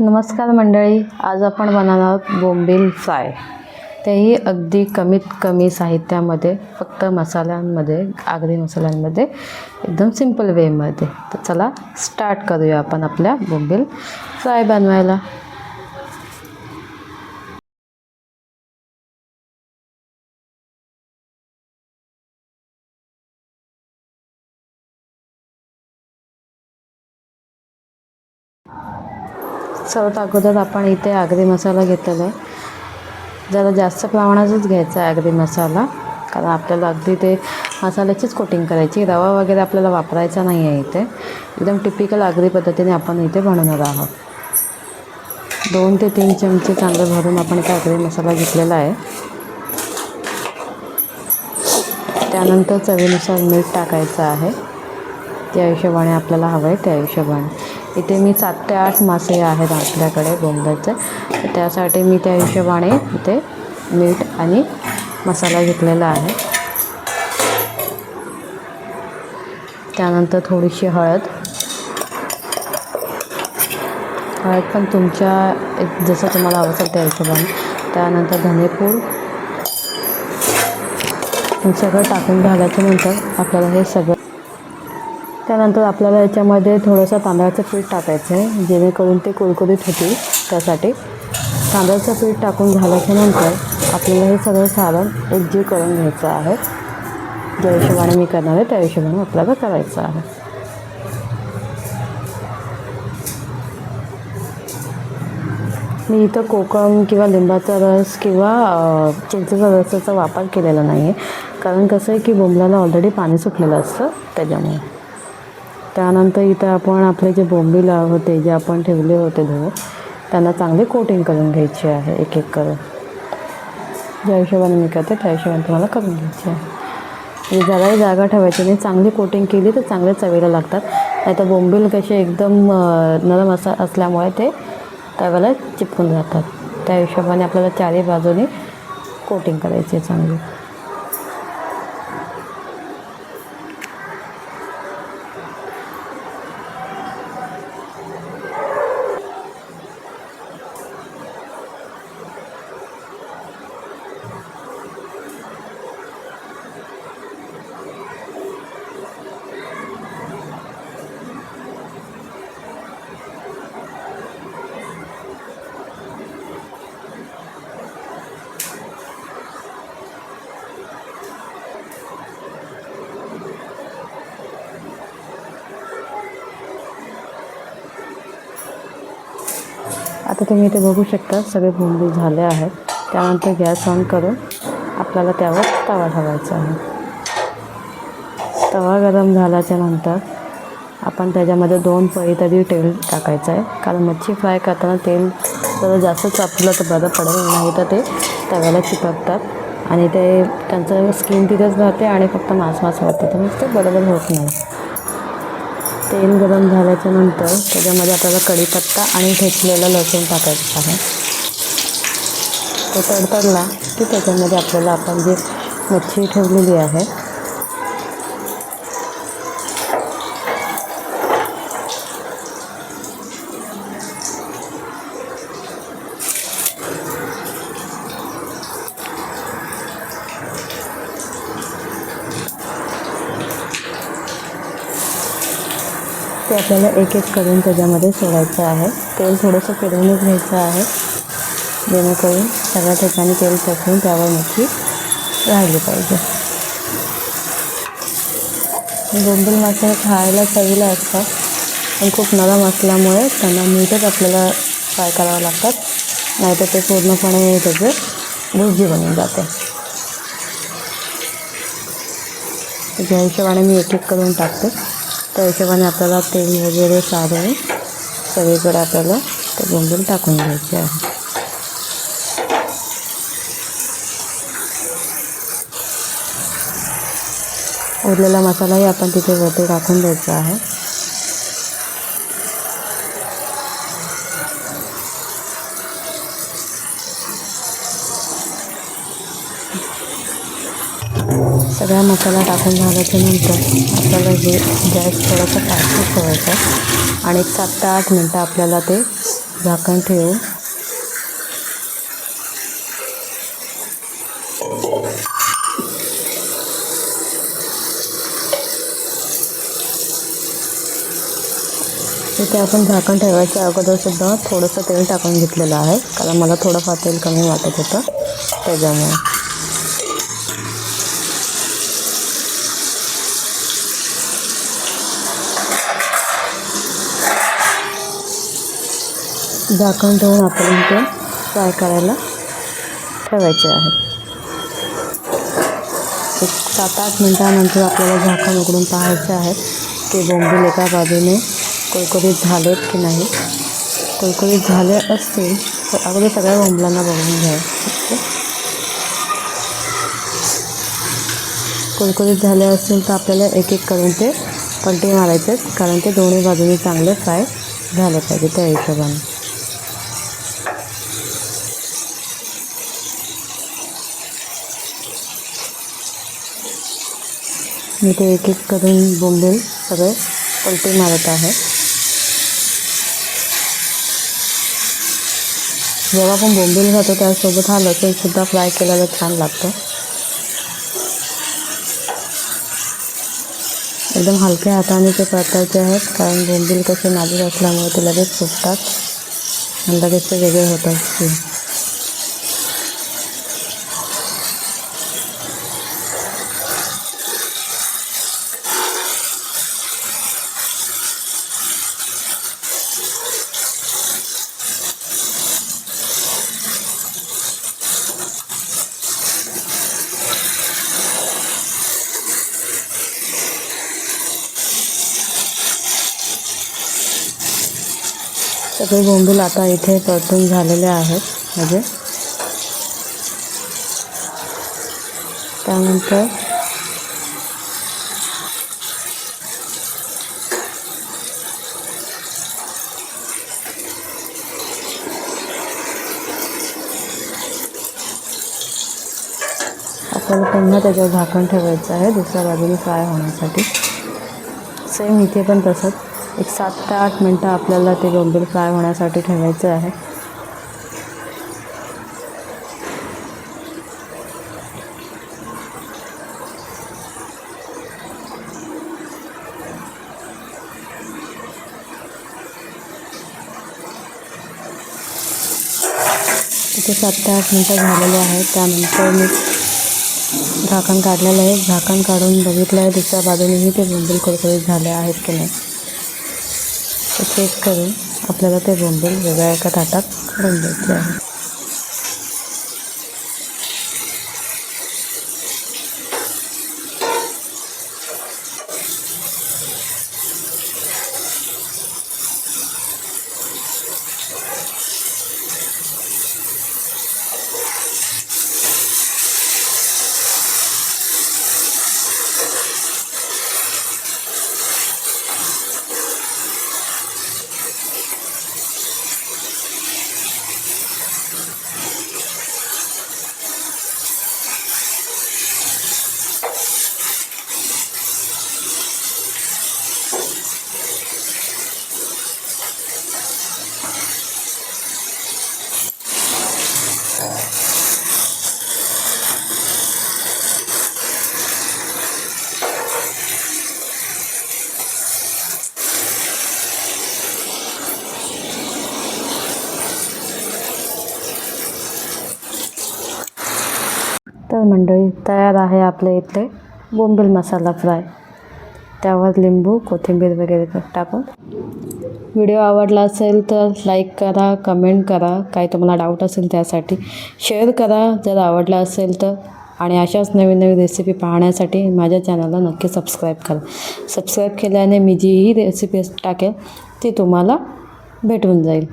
नमस्कार मंडळी आज आपण बनवणार आहोत बोंबील फ्राय. तेही अगदी कमीत कमी साहित्यामध्ये फक्त मसाल्यांमध्ये आगरी मसाल्यांमध्ये एकदम सिंपल वेमध्ये तर चला स्टार्ट करूया आपण आपल्या बोंबील फ्राय बनवायला. सर्वात अगोदर आपण इथे आगरी मसाला घेतलेला आहे. जरा जास्त प्रमाणातच घ्यायचा आहे आगरी मसाला. कारण आपल्याला अगदी ते मसाल्याचीच कोटिंग करायची रवा वगैरे आपल्याला वापरायचा नाही आहे इथे. एकदम टिपिकल आगरी पद्धतीने आपण इथे बनवणार आहोत. दोन ते तीन चमचे चांगले भरून आपण इथे आगरी मसाला घेतलेला आहे. त्यानंतर चवीनुसार मीठ टाकायचं आहे. त्या हिशोबाने आपल्याला हवं आहे त्या हिशोबाने. इथे मी सात ते आठ मासे आहेत आपल्याकडे बोंबल्याचे त्यासाठी मी त्या हिशोबाने इथे मीठ आणि मसाला घेतलेला आहे. त्यानंतर थोडीशी हळद. हळद पण तुमच्या एक- जसं तुम्हाला आवडतं त्या हिशोबाने. त्यानंतर धनेपूड. हे सगळं टाकून झाल्याच्यानंतर आपल्याला हे सगळं त्यानंतर आपल्याला याच्यामध्ये थोडंसं तांदळाचं पीठ टाकायचं आहे जेणेकरून ते कुरकुरीत होतील त्यासाठी. तांदळाचं पीठ टाकून झाल्याच्यानंतर आपल्याला हे सगळं सारण एकजीव करून घ्यायचं आहे. ज्या हिशोबाने मी करणार आहे त्या हिशोबाने आपल्याला करायचं आहे. मी इथं कोकम किंवा लिंबाचा रस किंवा चिंचेचा रसाचा वापर केलेला नाही आहे कारण कसं आहे की बोंबलाला ऑलरेडी पाणी सुटलेलं असतं त्याच्यामुळे. त्यानंतर इथं आपण आपले जे बोंबील होते जे आपण ठेवले होते धुवून त्यांना चांगले कोटिंग करून घ्यायची आहे एक एक करून. ज्या हिशोबाने मी करते त्या हिशोबाने तुम्हाला करून घ्यायची आहे. म्हणजे जराही जागा ठेवायची नाही चांगली कोटिंग केली तर चांगले चवीला लागतात. नाही तर बोंबील कसे एकदम नरम असा असल्यामुळे ते तव्याला चिपकून जातात. त्या हिशोबाने आपल्याला चारही बाजूने कोटिंग करायची आहे चांगली. आता तुम्ही इथे बघू शकता सगळे बोंबील झाले आहेत. त्यानंतर गॅस ऑन करून आपल्याला त्यावर तवा ठेवायचा आहे. तवा गरम झाल्याच्यानंतर आपण त्याच्यामध्ये दोन पळी तरी तेल टाकायचं आहे. कारण मच्छी फ्राय करताना तेल जरा जास्त चापलं तर बरं पडेल नाही तर ते तव्याला चिपकतात आणि ते त्यांचं स्किन तिथेच राहते आणि फक्त मांस मास वाटते तर मग ते बरोबर होत नाही. तेल गरम झाल्याच्यानंतर त्याच्यामध्ये आपल्याला कढीपत्ता आणि ठेचलेलं लसूण टाकायचं आहे. तो तडतडला की त्याच्यामध्ये आपल्याला आपण जी मच्छी ठेवलेली आहे ते आपल्याला एक एक करून त्याच्यामध्ये सोडायचं आहे. तेल थोडंसं फिरवूनच घ्यायचं आहे. जेणेकरून सगळ्या ठिकाणी तेल टाकून त्यावर मच्छी राहिली पाहिजे. बोंबील मासे खायला चवीला असतात पण खूप नरम असल्यामुळे त्यांना मीठच आपल्याला फ्राय करावं लागतात. नाहीतर ते पूर्णपणे त्याचं भुर्जी बनून जाते. त्याच्या हिशोबाने मी एक एक करून टाकते. त्या हिशोबाने आपल्याला तेल वगैरे सारून सगळीकडे आपल्याला ते बोंबील टाकून घ्यायचे आहे. उरलेला मसालाही आपण तिथे वरती टाकून द्यायचा आहे. सगळा मसाला टाकून झाल्याच्यानंतर आपल्याला हे गॅस थोडासा फास्ट ठेवायचा आणि एक सात ते आठ मिनटं आपल्याला ते झाकण ठेवू तिथे आपण झाकण ठेवायच्या अगोदरसुद्धा थोडंसं तेल टाकून घेतलेलं आहे. कारण मला थोडंफार तेल कमी वाटत होतं त्याच्यामुळे. झाकण ठेवून आपण ते फ्राय करायला ठेवायचे आहे. एक सात आठ मिनटानंतर आपल्याला झाकण उघडून पाहायचे आहे की बोंबील एका बाजूने कुरकुरीत झालेत की नाही. कुरकुरीत झाले असतील तर अगदी सगळ्या बोंबलांना बघून घ्या. कुरकुरीत झाले असतील तर आपल्याला एक एक करून ते पलटी मारायचे कारण ते दोन्ही बाजूने चांगले फ्राय झाले पाहिजे त्या हिशोबाने. मी ते एक एक करून बोंबील सगळे पलटी मारत आहे. जेव्हा आपण बोंबील खातो त्यासोबत हा लसूणसुद्धा फ्राय केलेला छान लागतो. एकदम हलक्या हाताने ते परतायचे आहेत कारण बोंबील कसे नाजूक असल्यामुळे ते लगेच फुटतात लगेच ते वेगळे होत ते सगळे बोंबील आता इथे परतून झालेले आहेत. म्हणजे त्यानंतर आपल्याला पुन्हा त्याच्यावर झाकण ठेवायचं आहे. दुसऱ्या बाजूने फ्राय होण्यासाठी. सेम इथे पण तसंच. एक सात ते आठ मिनटं आपल्याला ते बोंबील फ्राय होण्यासाठी ठेवायचे आहे. तिथे सात ते आठ मिनटं झालेले आहेत. त्यानंतर मी झाकण काढलेलं आहे. झाकण काढून बघितलं आहे दुसऱ्या बाजूनेही ते बोंबील कुरकुरीत झाले आहेत की नाही. चेक करून आपल्याला ते बोंबील वेगळ्या एका ताटात काढून द्यायचे आहे. तर मंडळी तयार आहे आपल्या इथले बोंबील मसाला फ्राय. त्यावर लिंबू कोथिंबीर वगैरे टाकून. व्हिडिओ आवडला असेल तर लाईक करा कमेंट करा. काही तुम्हाला डाऊट असेल त्यासाठी शेअर करा. जर आवडला असेल तर. आणि अशाच नवीन नवीन रेसिपी पाहण्यासाठी माझ्या चॅनलला नक्की सबस्क्राईब करा. सबस्क्राईब केल्याने मी जीही रेसिपी टाकेल ती तुम्हाला भेटून जाईल.